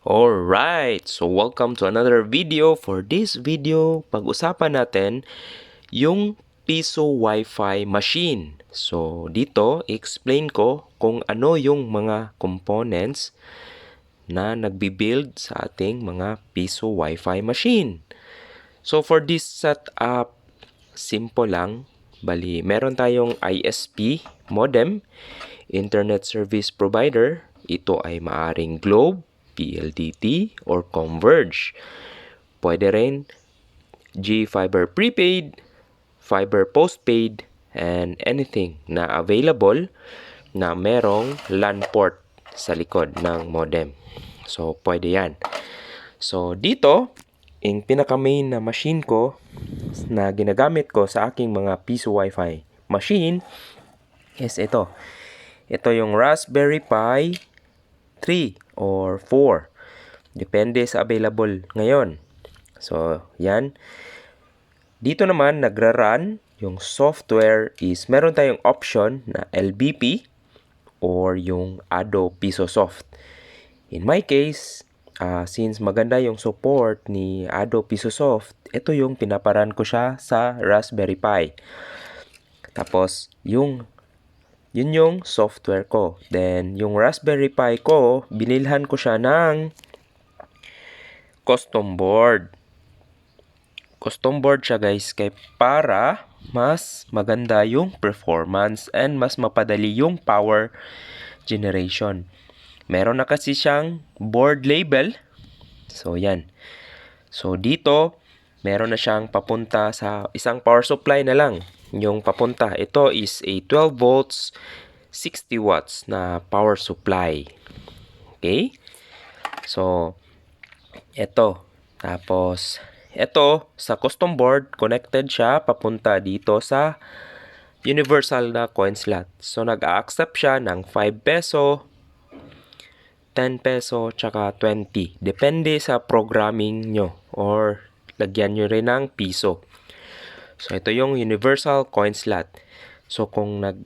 Alright, so welcome to another video. For this video, pag-usapan natin yung Piso Wi-Fi machine. So, dito, explain ko kung ano yung mga components na nagbi-build sa ating mga Piso Wi-Fi machine. So, for this setup, simple lang. Bali, meron tayong ISP modem, Internet Service Provider. Ito ay maaring Globe, PLDT, or Converge. Pwede rin G-Fiber Prepaid, Fiber Postpaid, and anything na available na merong LAN port sa likod ng modem. So, pwede yan. So, dito, yung pinaka-main na machine ko na ginagamit ko sa aking mga piso Wi-Fi machine is ito. Ito yung Raspberry Pi 3 or 4. Depende sa available ngayon. So, yan. Dito naman, nagra-run yung software is meron tayong option na LBP or yung Ado Pisosoft. In my case, uh, since maganda yung support ni Ado Pisosoft, ito yung pinaparan ko siya sa Raspberry Pi. Tapos, yung yun yung software ko. Then, yung Raspberry Pi ko, binilhan ko siya ng custom board. Custom board siya guys kay para mas maganda yung performance and mas mapadali yung power generation. Meron na kasi siyang board label. So, yan. So, dito, meron na siyang papunta sa isang power supply na lang. Yung papunta. Ito is a 12 volts, 60 watts na power supply. Okay? So, ito. Tapos, ito, sa custom board, connected siya papunta dito sa universal na coin slot. So, nag-accept siya ng 5 peso, 10 peso, tsaka 20. Depende sa programming nyo or lagyan nyo rin ng piso. So, ito yung universal coin slot. So, kung nag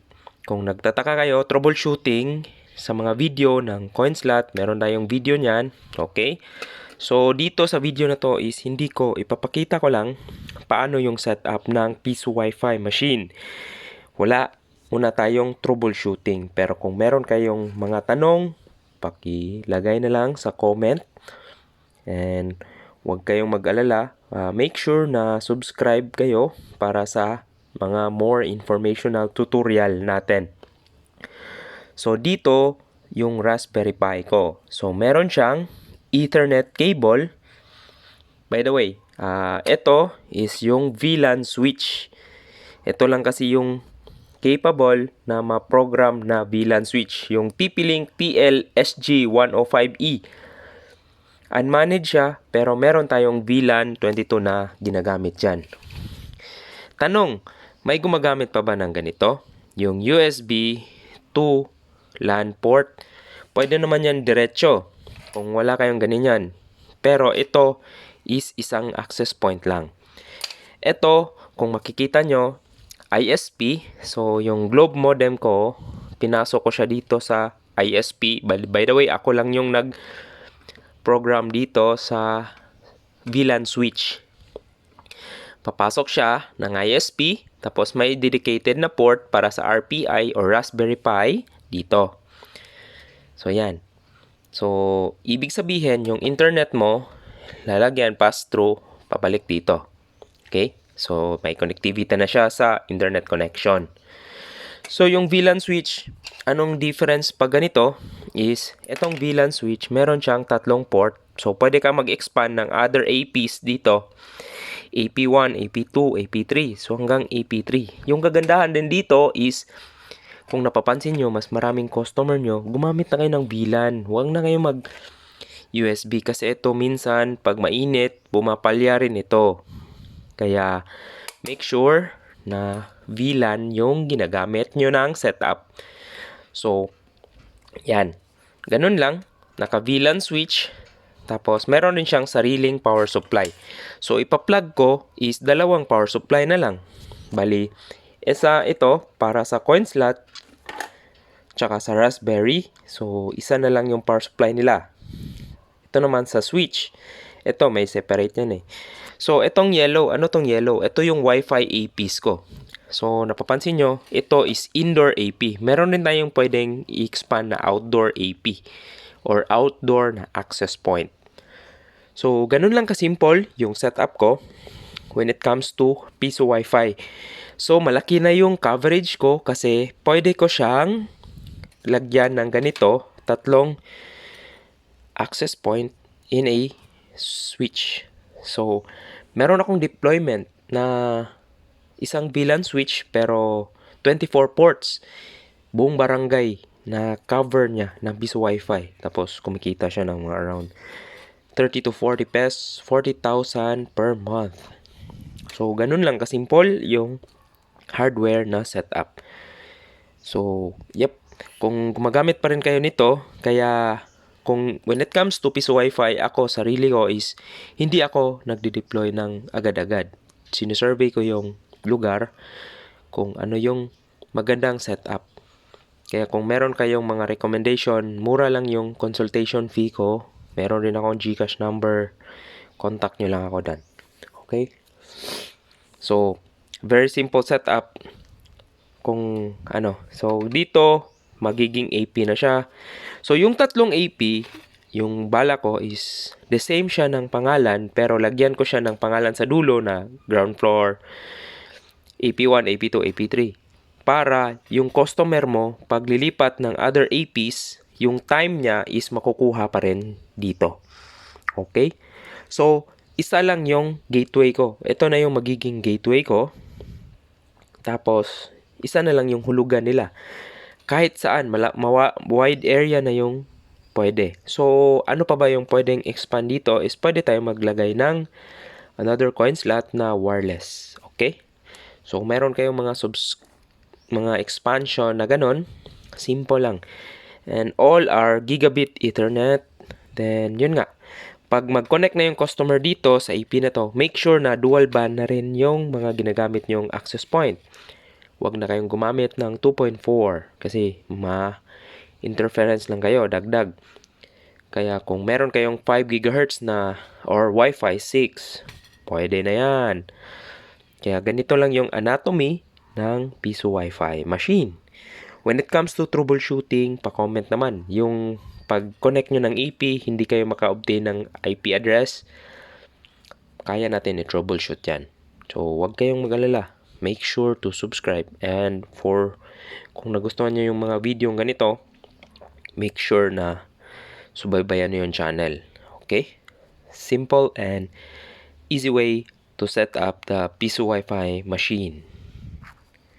kung nagtataka kayo, troubleshooting sa mga video ng coin slot, meron tayong video niyan. Okay? So, dito sa video na to is hindi ko, ipapakita ko lang paano yung setup ng Piso Wi-Fi machine. Wala muna tayong troubleshooting. Pero kung meron kayong mga tanong, pakilagay na lang sa comment. And huwag kayong mag-alala. Uh, make sure na subscribe kayo para sa mga more informational tutorial natin. So, dito yung Raspberry Pi ko. So, meron siyang Ethernet cable. By the way, uh, ito is yung VLAN switch. Ito lang kasi yung capable na ma-program na VLAN switch. Yung TP-Link PL-SG105E. Unmanaged siya, pero meron tayong VLAN 22 na ginagamit dyan. Tanong, may gumagamit pa ba ng ganito? Yung USB 2 LAN port. Pwede naman yan diretso kung wala kayong ganyan. Pero ito is isang access point lang. Ito, kung makikita nyo, ISP. So, yung globe modem ko, pinasok ko siya dito sa ISP. By, the way, ako lang yung nag-program dito sa VLAN switch. Papasok siya ng ISP, tapos may dedicated na port para sa RPI or Raspberry Pi dito. So, yan. So, ibig sabihin, yung internet mo, lalagyan pass-through, pabalik dito. Okay? So, may connectivity na siya sa internet connection. So, yung VLAN switch, anong difference pag ganito is, itong VLAN switch, meron siyang tatlong port. So, pwede ka mag-expand ng other APs dito. AP1, AP2, AP3. So, hanggang AP3. Yung kagandahan din dito is, kung napapansin nyo, mas maraming customer nyo, gumamit na kayo ng VLAN. Huwag na kayo mag USB kasi ito minsan pag mainit, bumapalya rin ito. Kaya make sure na VLAN yung ginagamit nyo ng setup. So, yan. Ganun lang. Naka VLAN switch. Tapos, meron din siyang sariling power supply. So, ipa-plug ko is dalawang power supply na lang. Bali, isa ito para sa coin slot tsaka sa Raspberry. So, isa na lang yung power supply nila. Ito naman sa switch. Ito, may separate yan eh. So, itong yellow, ano tong yellow? Ito yung Wi-Fi APs ko. So, napapansin nyo, ito is indoor AP. Meron din tayong pwedeng i-expand na outdoor AP or outdoor na access point. So, ganun lang kasimple yung setup ko when it comes to piso Wi-Fi. So, malaki na yung coverage ko kasi pwede ko siyang lagyan ng ganito, tatlong access point in a switch. So, meron akong deployment na isang VLAN switch pero 24 ports. Buong barangay na cover niya ng piso Wi-Fi. Tapos, kumikita siya ng mga around 30 to 40 pesos, 40,000 per month. So, ganun lang kasimple yung hardware na setup. So, yep. Kung gumagamit pa rin kayo nito, kaya kung when it comes to piso wifi, ako, sarili ko is hindi ako nagde-deploy ng agad-agad. Sinusurvey ko yung lugar kung ano yung magandang setup. Kaya kung meron kayong mga recommendation, mura lang yung consultation fee ko. Meron rin akong Gcash number. Contact nyo lang ako dan. Okay? So, very simple setup. Kung ano. So, dito, magiging AP na siya. So, yung tatlong AP, yung bala ko is the same siya ng pangalan, pero lagyan ko siya ng pangalan sa dulo na ground floor, AP1, AP2, AP3. Para yung customer mo, paglilipat ng other APs, yung time niya is makukuha pa rin dito. Okay? So, isa lang yung gateway ko. Ito na yung magiging gateway ko. Tapos, isa na lang yung hulugan nila. Kahit saan, mala- mawa- wide area na yung pwede. So, ano pa ba yung pwedeng expand dito is pwede tayo maglagay ng another coin slot na wireless. Okay? So, kung meron kayong mga subs mga expansion na ganon, simple lang. And all are gigabit ethernet. Then, yun nga. Pag mag-connect na yung customer dito sa IP na to, make sure na dual band na rin yung mga ginagamit nyong access point. Huwag na kayong gumamit ng 2.4 kasi ma-interference lang kayo, dagdag. Kaya kung meron kayong 5 GHz na or Wi-Fi 6, pwede na yan. Kaya ganito lang yung anatomy ng piso Wi-Fi machine. When it comes to troubleshooting, pa-comment naman. Yung pag-connect nyo ng AP, hindi kayo maka-obtain ng IP address, kaya natin i-troubleshoot yan. So, wag kayong mag-alala. Make sure to subscribe. And for, kung nagustuhan nyo yung mga video ganito, make sure na subaybayan nyo yung channel. Okay? Simple and easy way to set up the piso Wi-Fi machine.